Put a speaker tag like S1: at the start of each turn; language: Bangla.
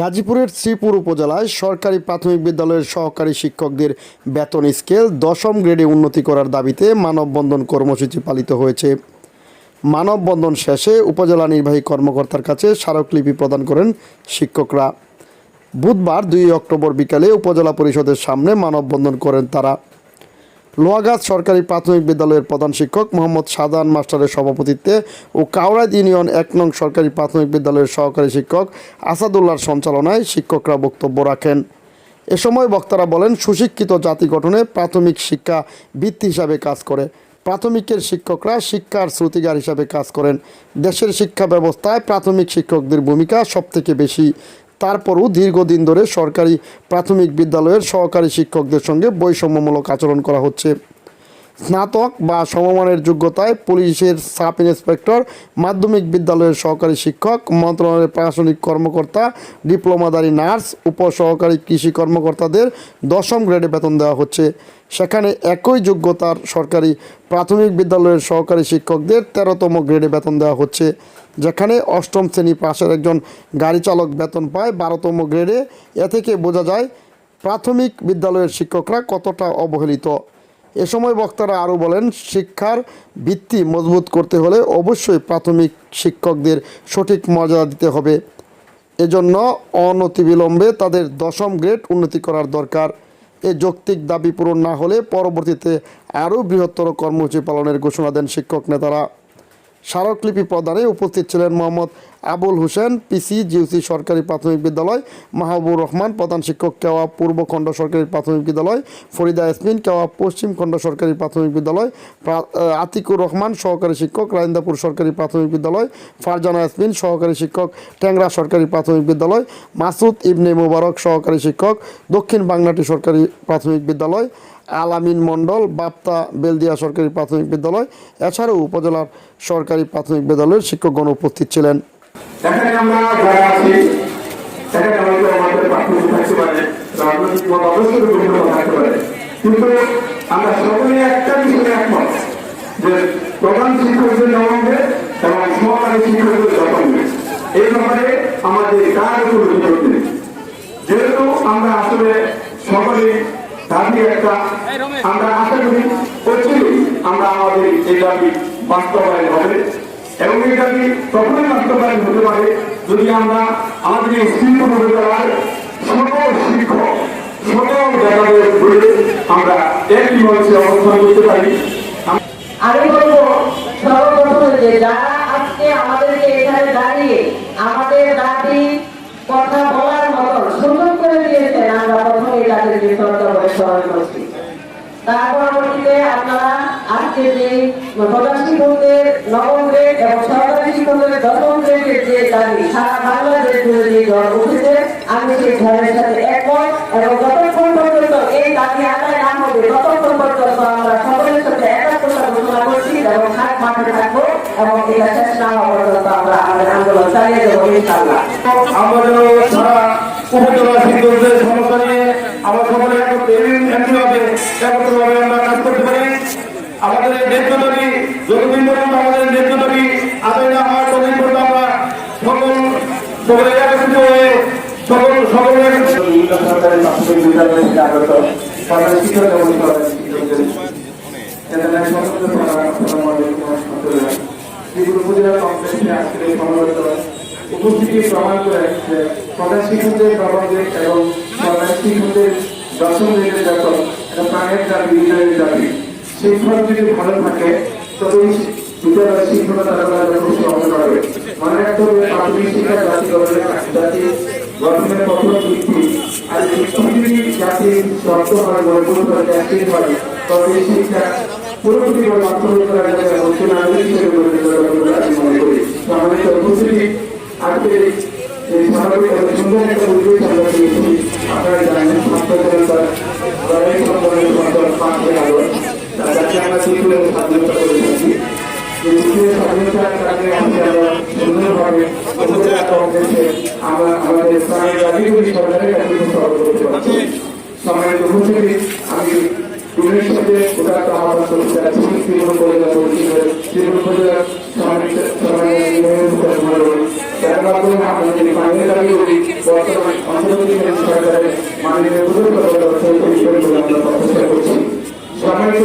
S1: গাজীপুরের শ্রীপুর উপজেলায় সরকারি প্রাথমিক বিদ্যালয়ের সহকারী শিক্ষকদের বেতন স্কেল দশম গ্রেডে উন্নতি করার দাবিতে মানববন্ধন কর্মসূচি পালিত হয়েছে। মানববন্ধন শেষে উপজেলা নির্বাহী কর্মকর্তার কাছে স্মারকলিপি প্রদান করেন শিক্ষকরা। বুধবার দুই অক্টোবর বিকালে উপজেলা পরিষদের সামনে মানববন্ধন করেন তারা। লোহাগাছ সরকারি প্রাথমিক বিদ্যালয়ের প্রধান শিক্ষক মোহাম্মদ সাদান মাস্টারের সভাপতিত্বে ও কাউরাদ ইউনিয়ন এক নং সরকারি প্রাথমিক বিদ্যালয়ের সহকারী শিক্ষক আসাদুল্লাহর সঞ্চালনায় শিক্ষকরা বক্তব্য রাখেন। এ সময় বক্তারা বলেন, সুশিক্ষিত জাতি গঠনে প্রাথমিক শিক্ষা ভিত্তি হিসাবে কাজ করে। প্রাথমিকের শিক্ষকরা শিক্ষার শ্রুতিগার হিসাবে কাজ করেন। দেশের শিক্ষা ব্যবস্থায় প্রাথমিক শিক্ষকদের ভূমিকা সবথেকে বেশি তারপরও দীর্ঘদিন ধরে সরকারি প্রাথমিক বিদ্যালয়ের সহকারী শিক্ষকদের সঙ্গে বৈষম্যমূলক আচরণ করা হচ্ছে। স্নাতক বা সমমানের যোগ্যতায় পুলিশের সাব ইন্সপেক্টর, মাধ্যমিক বিদ্যালয়ের সহকারী শিক্ষক, মন্ত্রণালয়ের প্রশাসনিক কর্মকর্তা, ডিপ্লোমাধারী নার্স, উপসহকারী কৃষি কর্মকর্তাদের দশম গ্রেডে বেতন দেওয়া হচ্ছে। সেখানে একই যোগ্যতার সরকারি প্রাথমিক বিদ্যালয়ের সহকারী শিক্ষকদের তেরোতম গ্রেডে বেতন দেওয়া হচ্ছে, যেখানে অষ্টম শ্রেণি পাশের একজন গাড়ি চালক বেতন পায় বারোতম গ্রেডে। এ থেকে বোঝা যায়, প্রাথমিক বিদ্যালয়ের শিক্ষকরা কতটা অবহেলিত। এ সময় বক্তারা আরও বলেন, শিক্ষার ভিত্তি মজবুত করতে হলে অবশ্যই প্রাথমিক শিক্ষকদের সঠিক মর্যাদা দিতে হবে। এজন্য অনতিবিলম্বে তাদের দশম গ্রেড উন্নতি করার দরকার। এ যৌক্তিক দাবি পূরণ না হলে পরবর্তীতে আরও বৃহত্তর কর্মসূচি পালনের ঘোষণা দেন শিক্ষক নেতারা। স্মারকলিপি প্রদানে উপস্থিত ছিলেন মোহাম্মদ আবুল হোসেন, পিসি জিউসি সরকারি প্রাথমিক বিদ্যালয় মাহবুব রহমান, প্রধান শিক্ষক কেওয়া পূর্বখণ্ড সরকারি প্রাথমিক বিদ্যালয়, ফরিদা ইয়াসমিন কেওয়া পশ্চিম খণ্ড সরকারি প্রাথমিক বিদ্যালয় আতিকুর রহমান, সহকারী শিক্ষক রাইন্দাপুর সরকারি প্রাথমিক বিদ্যালয়, ফারজানা ইয়াসমিন, সহকারী শিক্ষক, ট্যাংরা সরকারি প্রাথমিক বিদ্যালয়, মাসুদ ইবনে মুবারক, সহকারী শিক্ষক, দক্ষিণ বাংলাটি সরকারি প্রাথমিক বিদ্যালয় আলামিন মণ্ডল, বাপ্তা বেলদিয়া সরকারি প্রাথমিক বিদ্যালয়, এছাড়াও উপজেলার সরকারি প্রাথমিক বিদ্যালয়ের শিক্ষকগণ উপস্থিত ছিলেন।
S2: আমাদের কার যেহেতু আমরা আসলে সকলে দাবি একটা আমরা আশা করি করছি আমরা আমাদের এই দাবি বাস্তবায়ন হবে এবং এই দাবি তখনই বাস্তবায়ন হতে পারে যদি আমরা আমাদের এই শিল্প বিদ্যালয়ের সকল শিক্ষক সকল জায়গাদের ঘুরে আমরা একই মঞ্চে অবস্থান করতে পারি।
S3: আমি বলব সর্বপ্রথম যে যারা আজকে আমাদেরকে এখানে দাঁড়িয়ে আমাদের দাবি কথা বলার মতন সুযোগ করে দিয়েছেন আমরা প্রথমে তাদেরকে সরকার স্মরণ করছি তার পরবর্তীতে আপনারা আজকে যে প্রধান শিক্ষকদের নবম গ্রেড এবং সরকারি শিক্ষকদের দশম গ্রেডের যে দাবি সারা বাংলাদেশ জুড়ে যে ঝড় উঠেছে আমি সেই ঝড়ের সাথে একমত এবং যতক্ষণ পর্যন্ত এই দাবি আদায় না হবে, ততক্ষণ পর্যন্ত আমরা সকলের সাথে একাত্মতা ঘোষণা করছি এবং হাত মাঠে থাকব এবং এটা শেষ না হওয়া পর্যন্ত আমরা আমাদের আন্দোলন চালিয়ে যাব ইনশাল্লাহ
S2: আমরা সারা উপজেলা শিক্ষকদের সমস্যা নিয়ে আমরা সকলে একত্রে একইভাবে একত্রভাবে আমরা কাজ করতে পারি। আমাদের ন্যায্য দাবি যতদিন পর্যন্ত আমাদের ন্যায্য দাবি আদায় না হওয়ার ততদিন পর্যন্ত আমরা সকল সকলে একত্রিত হয়ে সকল সকলে একত্রিত সরকারি বিদ্যালয়ে এবং সরকারি শিক্ষকদের উপস্থিতি প্রমাণ করে এবং সরকারি শিক্ষকদের দাবি বিজয়ের দাবি শিক্ষক যদি ভালো থাকে তবে বিদ্যালয়ের শৃঙ্খলা তারা যথেষ্ট হতে পারবে মনে রাখতে হবে, প্রাথমিক শিক্ষা জাতি জাতি গঠনের কঠোর ভিত্তি আর পৃথিবী জাতির শর্ত হয় গড়ে তুলতে হয়, তবে শিক্ষা পুরোপুরি বাস্তবায়ন করা যাবে এবং স্কুলের স্বাধীনতা করেছি সেই স্কুলের স্বাধীনতাটাকে আমরা সুন্দরভাবে আমরা আমাদের স্থানীয় রাজ্যগুলি সরকারের কাছে সরব করতে পারছি। সম্মানিত উপস্থিতি আমি স্কুলের সাথে উদাহরণ আহ্বান করতে চাচ্ছি তৃণমূল উপজেলা পরিষদের তৃণমূল উপজেলার বর্তমান অন্তর্বর্তীকালীন সরকারের মাননীয় প্রধান প্রধান প্রতিষ্ঠা করছি সম্মানিত